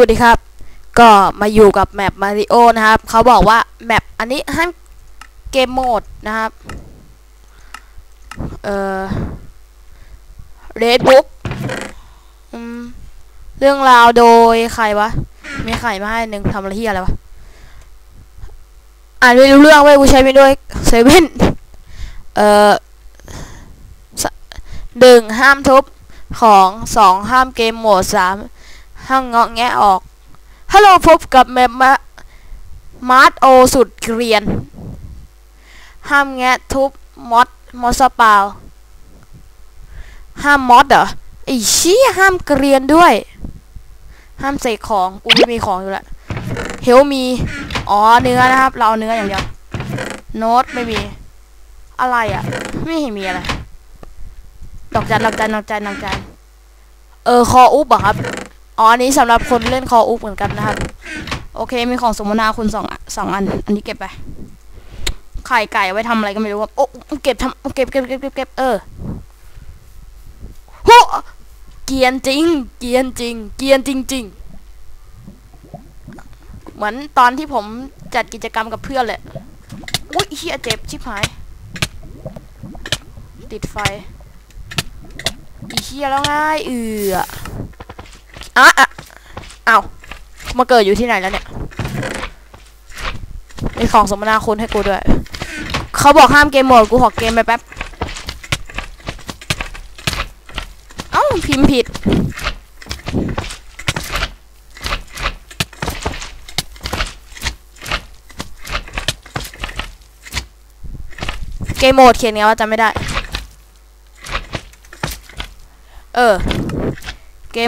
วัสดีครับ ก็มาอยู่กับแมปมาริโอนะครับเขาบอกว่าแมปอันนี้ห้ามเกมโหมดนะครับ เอ่อเรดบุ๊กเรื่องราวโดยใครวะมีใครมาให้หนึ่งทำอะไรที่อะไรวะ อ่านไม่รู้เรื่องเว้ยกูใช้ไม่ด้วยเซเว่นเอ่อหนึ่งห้ามทุบของสองห้ามเกมโหมดสาม ห้ามเงาะแงะออกฮัลโหลพบกับแมปมามาร์ทโอสุดเกรียน ห้ามแงะทุบมอดมอสเปล่าห้ามมอดเหรอไอ้ชี่ยห้ามเกรียนด้วย ห้ามใส่ของกูไม่มีของอยู่ล้วเฮลมี อ๋อเนื้อนะครับ เราเอาเนื้ออย่างเดียว โน้ตไม่มี อะไรอะ ไม่เห็นมีอะไร ดอกจันดอกจันดอกจันดอกจัน เออ คออุบอะครับ อ๋ออันนี้สำหรับคนเล่นคออุบเหมือนกันนะครับ โอเค มีของสมนาคุณสองอะสองอัน อันนี้เก็บไป ไข่ไก่ไว้ทำอะไรก็ไม่รู้ครับโอ้เก็บทำเก็บเก็บเก็บเก็บเก็บเออโหเกียนจริง เกียนจริง เกียนจริง ๆ เหมือนตอนที่ผมจัดกิจกรรมกับเพื่อนเลยอุ้ยเฮียเจ็บชิบหาย ติดไฟอีเฮียแล้วง่ายเอือ อะอะอ้ามาเกิดอยู่ที่ไหนแล้วเนี่ยมีของสมนาคุณให้กูด้วย เขาบอกห้ามเกมโหมด กูขอเกมไปแป๊บ เอ้า พิมพ์ผิด เกมโหมดเขียนไงว่าจำไม่ได้ เออ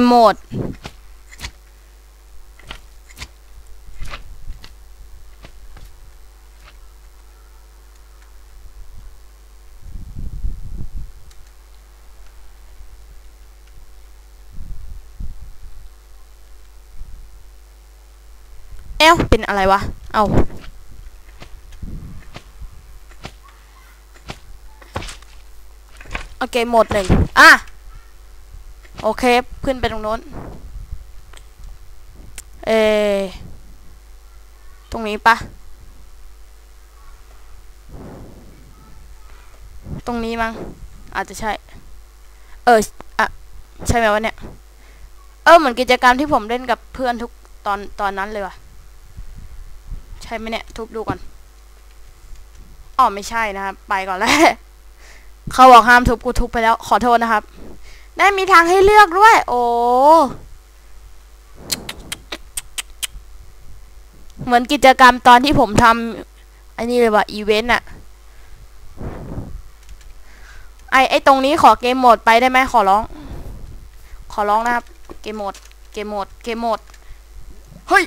มโหมด เอ้าเป็นอะไรวะ เอาโอเคหมดหนึ่งอะ โอเค ขึ้นไปตรงโน้น เอ ตรงนี้ปะ ตรงนี้มั้ง อาจจะใช่ เอออะใช่ไหมวะเนี่ย เออ เหมือนกิจกรรมที่ผมเล่นกับเพื่อนทุกตอนตอนนั้นเลยว่ะ ใช่ไหมเนี่ย ทุบดูก่อนอ๋อไม่ใช่นะครับ ไปก่อนแล้ว เขาบอกห้ามทุบกูทุบไปแล้ว ขอโทษนะครับ ได้มีทางให้เลือกด้วย โอ้เหมือนกิจกรรมตอนที่ผมทำอันนี้เลยว่าอีเวนต์อะไอไอตรงนี้ขอเกมโหมดไปได้ไหมขอร้อง ขอร้องนะครับ เกมโหมด เกมโหมด เกมโหมด เฮ้ย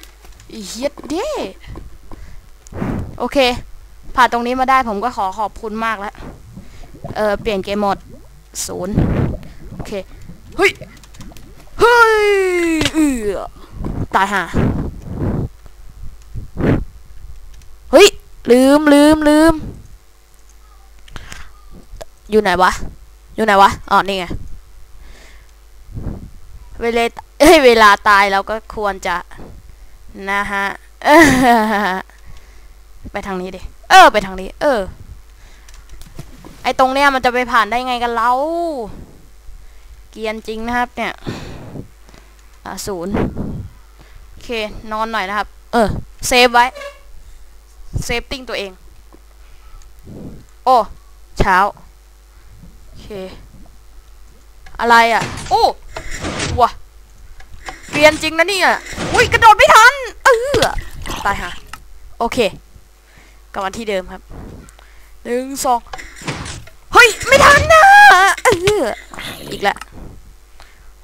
เฮียดเด้โอเค ผ่านตรงนี้มาได้ผมก็ขอขอบคุณมากแล้ว เออเปลี่ยนเกมโหมดศูนย์ เค เฮ้ย เฮ้ยเออตายห่าเฮ้ย ลืมลืมลืม อยู่ไหนวะ อยู่ไหนวะ อ๋อ นี่ไง เวลาเอ้ย เวลาตายเราก็ควรจะ นะฮะ ไปทางนี้ดิ เออ ไปทางนี้ เออ ไอตรงเนี้ยมันจะไปผ่านได้ไงกันเรา เกียนจริงนะครับ เนี่ยศูนย์โอเค นอนหน่อยนะครับ เออ เซฟไว้ เซฟติ้งตัวเอง โอ้ เช้า โอเค อะไรอะ โอ้วะเกียนจริงนะเนี่ยอุ้ย กระโดดไม่ทัน เออ ตายฮะ โอเค กลับมาที่เดิมครับ หนึ่งสอง เฮ้ย ไม่ทันนะเอออีกแล้ว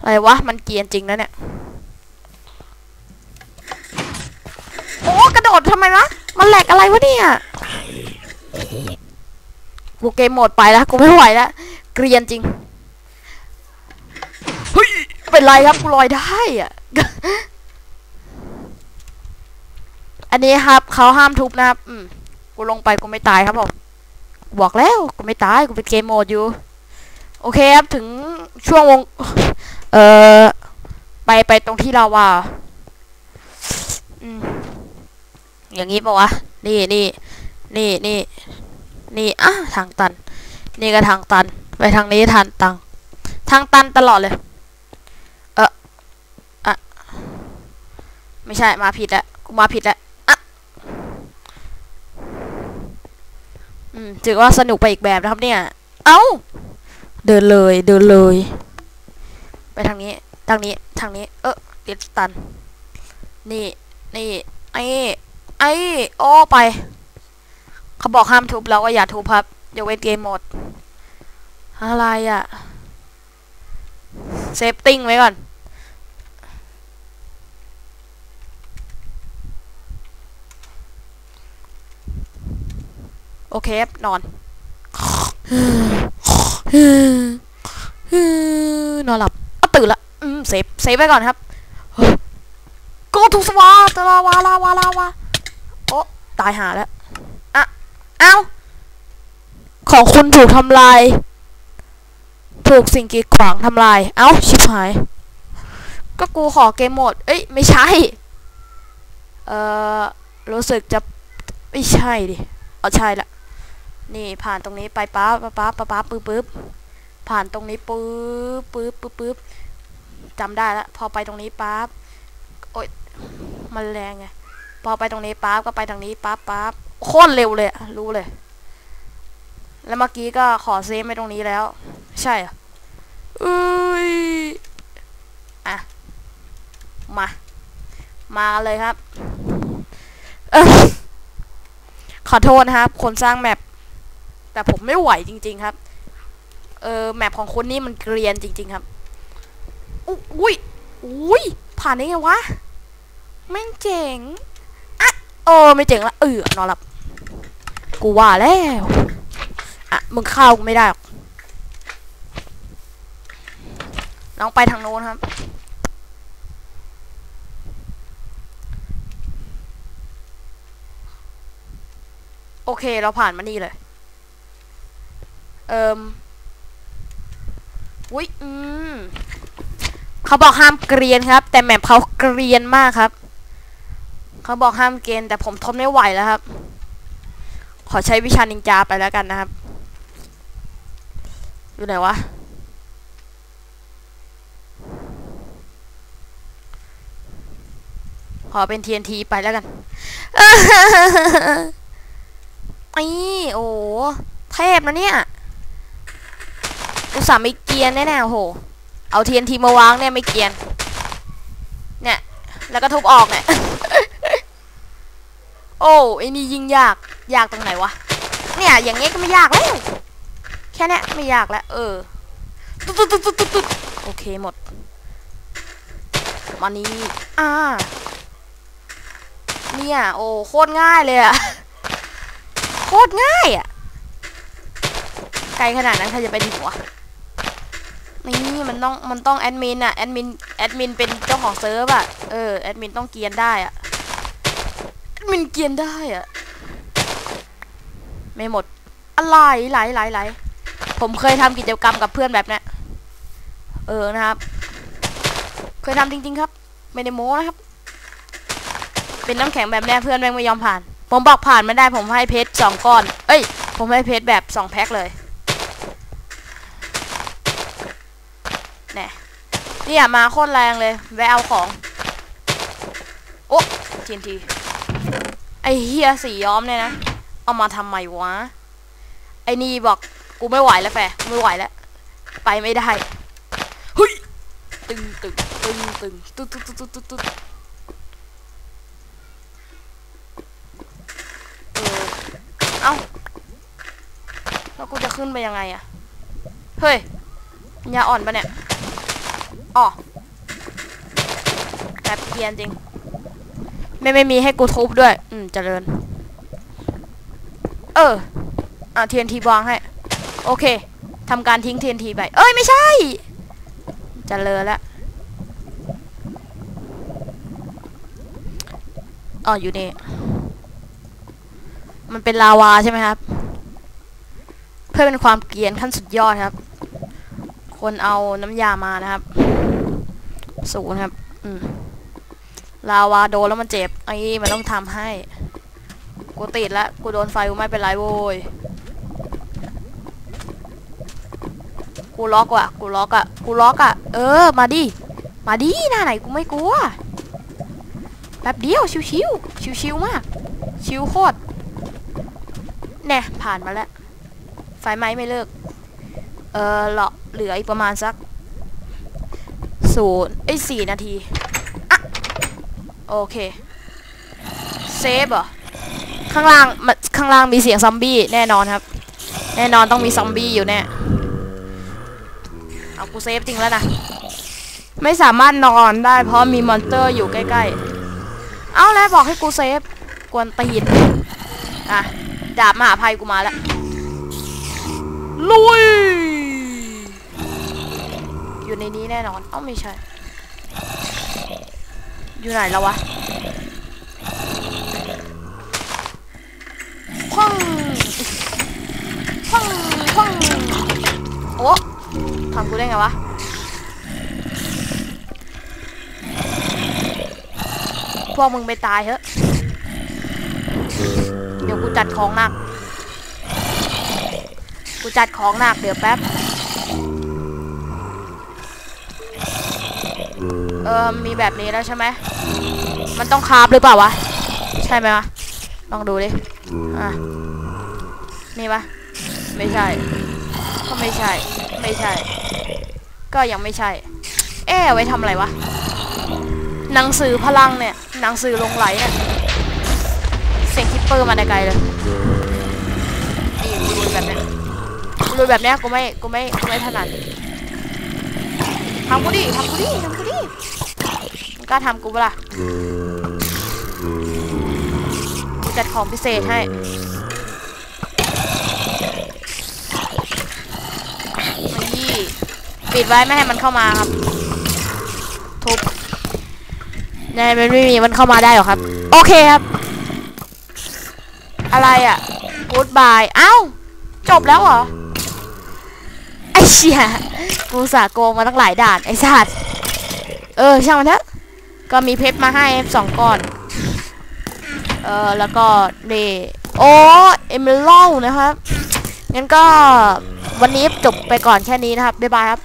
อะไรวะ มันเกียนจริงนะเนี่ย โอ้กระโดดทำไมวะ มันแหลกอะไรวะเนี่ย กูเกมหมดไปแล้ว กูไม่ไหวแล้ว เกรียนจริง เฮ้ย เป็นไรครับ กูลอยได้อะอันนี้ครับเขาห้ามทุบนะครับ อืม กูลงไปกูไม่ตายครับผมบอกแล้วกูไม่ตายกูเป็นเกมโหมดอยู่ โอเคครับ ถึงช่วงวง เออไปไปตรงที่เราว่าอืมอย่างนี้ปะวะ นี่นี่นี่นี่นี่อะทางตัน นี่ก็ทางตัน ไปทางนี้ทางตังทางตันตลอดเลย เอออะไม่ใช่มาผิดแล้วกูมาผิดแล้วอะอืมถือว่าสนุกไปอีกแบบนะครับเนี่ย เอ้า เดินเลย เดินเลย ทางนี้ ทางนี้ ทางนี้ เออติดตัน นี่ นี่ ไอ้ ไอ้ โอ้ไป เขาบอกห้ามทุบเราก็อย่าทุบครับอย่าเว้นเกมหมด อะไรอะเซฟติ้งไว้ก่อน โอเคครับนอน นอนหลับอ้าวตื่นละ อืม เซ ฟเซฟไว้ก่อนครับ go to สวาตลาวาลาวาลาวาโอ้ตายหาแล้วอะเอ้าของคุณถูกทำลาย ถูกสิ่งกีดขวางทำลาย เอ้า ชิบหาย ก็กูขอเกมโหมด เอ้ย ไม่ใช่ เอ่อ รู้สึกจะ ไม่ใช่ดิอ๋อใช่ละ นี่ผ่านตรงนี้ไปป๊าป๊าป๊าป๊าป๊าปึ๊บปึ๊บผ่านตรงนี้ปึ๊บปึ๊บปึ๊บปึ๊บ จำได้ละพอไปตรงนี้ปั๊บโอ๊ยมันแรงไงพอไปตรงนี้ปั๊บก็ไปทางนี้ปั๊บปั๊บโคตรเร็วเลยรู้เลย แล้วเมื่อกี้ก็ขอเซฟไปตรงนี้แล้ว ใช่เหรอเอ้ยอะมา มาเลยครับอขอโทษนะครับ คนสร้างแมปแต่ผมไม่ไหวจริง ๆ ครับ เออแมปของคุณนี่มันเกรียนจริง ๆ ครับ อุ๊ยอุ้ยผ่านได้ไงวะแม่งเจ๋งอะโอ้ไม่เจ๋งละเออนอนหลับกูว่าแล้วอะมึงเข้ากูไม่ได้หรอกลองไปทางโน้นครับโอเค เราผ่านมานี่เลย เอิมอุ้ย อืม เขาบอกห้ามเกรียนครับ แต่แมปเขาเกรียนมากครับ เขาบอกห้ามเกณฑ์แต่ผมทนไม่ไหวแล้วครับ ขอใช้วิชานินจาไปแล้วกันนะครับ อยู่ไหนวะขอเป็น TNT ไปแล้วกันไอ้โอ้เทพนะเนี่ยอุตส่าห์ไม่เกรียนแน่ๆโอ้โห เอา TNT มาวางเนี่ยไม่เกียน เนี่ย แล้วก็ทุบออกเนี่ย โอ้ไอ้นี่ยิงยาก ยากตรงไหนวะ เนี่ย อย่างเงี้ยก็ไม่ยากแล้ว แค่เนี้ยไม่ยากแล้ว เออ ตุ๊ดตุ๊ดตุ๊ดตุ๊ดตุ๊ดโอเคหมด มานี้อ่า เนี่ย โอ้โคตรง่ายเลยอะโคตรง่ายอะไกลขนาดนั้นใครจะไปถึงวะ นี่มันต้องมันต้องแอดมินอะแอดมินแอดมินเป็นเจ้าของเซิร์ฟอะเออแอดมินต้องเกียนได้อะแอดมินเกียนได้อะไม่หมดอะไรไหลไหลไหลผมเคยทำกิจกรรมกับเพื่อนแบบนี้เออนะครับ เคยทำจริง ๆ ครับ ไม่ได้โม้นะครับ เป็นน้ำแข็งแบบเนี้เพื่อนแม่งไม่ยอมผ่าน ผมบอกผ่านไม่ได้ผมให้เพชรสองก้อน เอ้ย ผมให้เพชรแบบสองแพ็คเลย น่เนี่ยมาโคตรแรงเลยแวะเอาของ โอ้ทีนทีไอเฮียสีย้อมเนี่ยนะ เอามาทำไมวะ ไอนี่บอกกูไม่ไหวแล้วแฟไม่ไหวแล้ว ไปไม่ได้เฮ้ยตึงตึงตึงตึงตึ๊ดตึ๊ดตึ๊ดตึ๊ดตึ๊ดเออเอ้าแล้วกูจะขึ้นไปยังไงอะเฮ้ยปัญญาอ่อนปะเนี่ย อ๋อแบบเกียนจริง ไม่ไม่มีให้กูทุบด้วย อืมเจริญ เออ อะ TNT วางให้ โอเคทำการทิ้ง TNT ไป เอ้ย ไม่ใช่เจริญล้วอ๋ออยู่นี่ มันเป็นลาวาใช่ไหมครับ เพื่อเป็นความเกรียนขั้นสุดยอดครับ คนเอาน้ำยามานะครับ ศูนย์ครับ อืมลาวาโดนแล้วมันเจ็บ ไอ้มันต้องทำให้ กูติดแล้วกูโดนไฟกูไม่เป็นไรโว้ย กูล็อกว่ะ กูล็อกอะ กูล็อกอะ เออ มาดิ มาดิหน้าไหนกูไม่กลัว แป๊บเดียวชิวๆชิวๆมาก ชิวโคตร แน่ผ่านมาแล้ว ไฟไหม้ไม่เลิก เออหลาะเหลืออีกประมาณสัก ศูนย์ไอ้สี่นาทีอะโอเคเซฟเหรอข้างล่างมันข้างล่างมีเสียงซอมบี้แน่นอนครับ แน่นอนต้องมีซอมบี้อยู่แน่เอากูเซฟจริงแล้วนะไม่สามารถนอนได้เพราะมีมอนเตอร์อยู่ใกล้ๆ เอาแล้วบอกให้กูเซฟกวนตีนอะดาบมหาภัยกูมาแล้วลุย อยู่ในนี้แน่นอน เอ้าไม่ใช่ อยู่ไหนแล้ววะพังพังพังโอ้ทำกูได้ไงวะพวกมึงไปตายเถอะเดี๋ยวกูจัดของหนัก กูจัดของหนักเดี๋ยวแป๊บ เออมีแบบนี้แล้วใช่ไหมมันต้องคาบหรือเปล่าวะ ใช่ไหมวะ ลองดูดิ อะ นี่ปะไม่ใช่ ก็ไม่ใช่ ไม่ใช่ ก็ยังไม่ใช่ เอ๊ไว้ทำอะไรวะ หนังสือพลังเนี่ย หนังสือลงไหลเนี่ย เสียงคิปเปอร์มาไกลเลยนี่ดูแบบเนี้ยดูแบบเนี้ยกูไม่ กูไม่ กูไม่ถนัดทำกูดิทำกูดิทำ กล้าทำกูปล่ะกูจัดของพิเศษให้มายี่ปิดไว้ไม่ให้มันเข้ามาครับ ทุบในมันไม่มีมันเข้ามาได้หรอครับ โอเคครับ อะไรอะกูดบายเอ้า จบแล้วเหรอ ไอ้เชี่ยกูสาโกงมาตั้งหลายด่าน ไอ้สัตว์เออ ช่างมันเถอะ ก็มีเพชรมาให้สองก้อน เออแล้วก็เดโอ้เอเมอรัลนะครับ งั้นก็วันนี้จบไปก่อนแค่นี้นะครับ บ๊ายบายครับ